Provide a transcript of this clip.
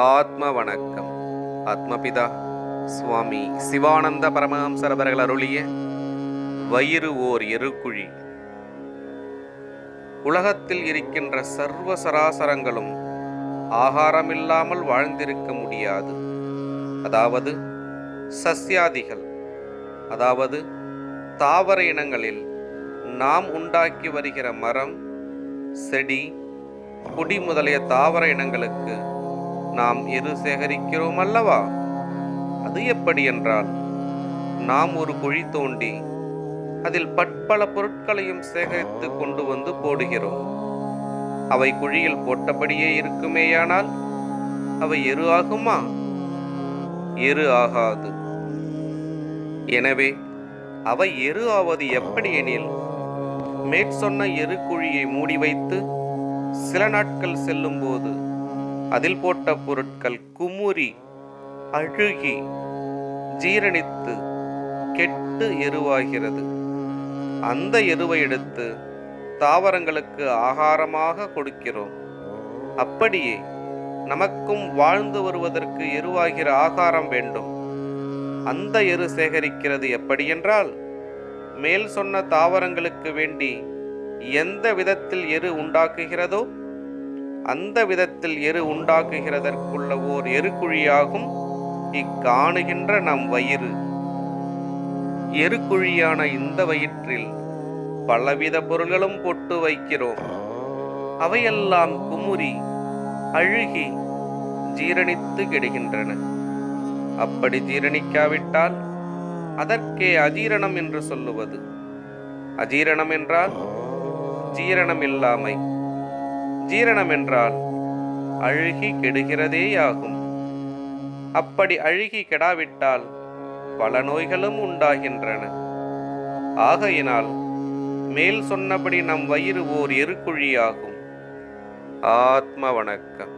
ஆத்ம வணக்கம் ஆத்மபிதா சுவாமி சிவானந்த பரமஹம்சர் அவர்கள் அருளிய வயிறு ஓர் எருக்குழி. உலகத்தில் இருக்கின்ற சர்வ சராசரங்களும் ஆகாரமில்லாமல் வாழ்ந்திருக்க முடியாது. அதாவது சஸ்யாதிகள் அதாவது தாவர இனங்களில் நாம் உண்டாக்கி வருகிற மரம் செடி கொடி முதலிய தாவர இனங்களுக்கு நாம் எரு சேகரிக்கிறோம் அல்லவா அது எப்படி என்றால் நாம் ஒரு குழி தோண்டி அதில் பற்பல பொருட்களையும் சேகரித்து கொண்டு வந்து போடுகிறோம். அவை குழியில் போட்டபடியே இருக்குமேயானால் அவை எரு ஆகுமா? எரு ஆகாது. எனவே அவை எரு ஆவது எப்படி எனில் மேற்சொன்ன எரு குழியை மூடி வைத்து சில நாட்கள் செல்லும்போது அதில் போட்ட பொருட்கள் குமுறி அழுகி ஜீரணித்து கெட்டு எருவாகிறது. அந்த எருவை எடுத்து தாவரங்களுக்கு ஆகாரமாக கொடுக்கிறோம். அப்படியே நமக்கும் வாழ்ந்து வருவதற்கு எருவாகிற ஆகாரம் வேண்டும். அந்த எரு சேகரிக்கிறது எப்படியென்றால் மேல் சொன்ன தாவரங்களுக்கு வேண்டி எந்த விதத்தில் எரு உண்டாக்குகிறதோ அந்த விதத்தில் எரு உண்டாக்குகிறதற்குள்ள ஓர் எருக்குழியாகும். இக்காணுகின்ற நம் வயிறு. எருக்குழியான இந்த வயிற்றில் பலவித பொருள்களும் போட்டு வைக்கிறோம். அவையெல்லாம் குமுறி அழுகி ஜீரணித்து கெடுகின்றன. அப்படி ஜீரணிக்காவிட்டால் அதற்கே அஜீரணம் என்று சொல்லுவது. அஜீரணம் என்றால் ஜீரணம் இல்லாமை. ஜீரணம் என்றால் அழுகி கெடுகிறதேயாகும். அப்படி அழுகி கெடாவிட்டால் பல நோய்களும் உண்டாகின்றன. ஆகையினால் மேல் சொன்னபடி நம் வயிறு ஓர் எருக்குழியாகும். ஆத்ம வணக்கம்.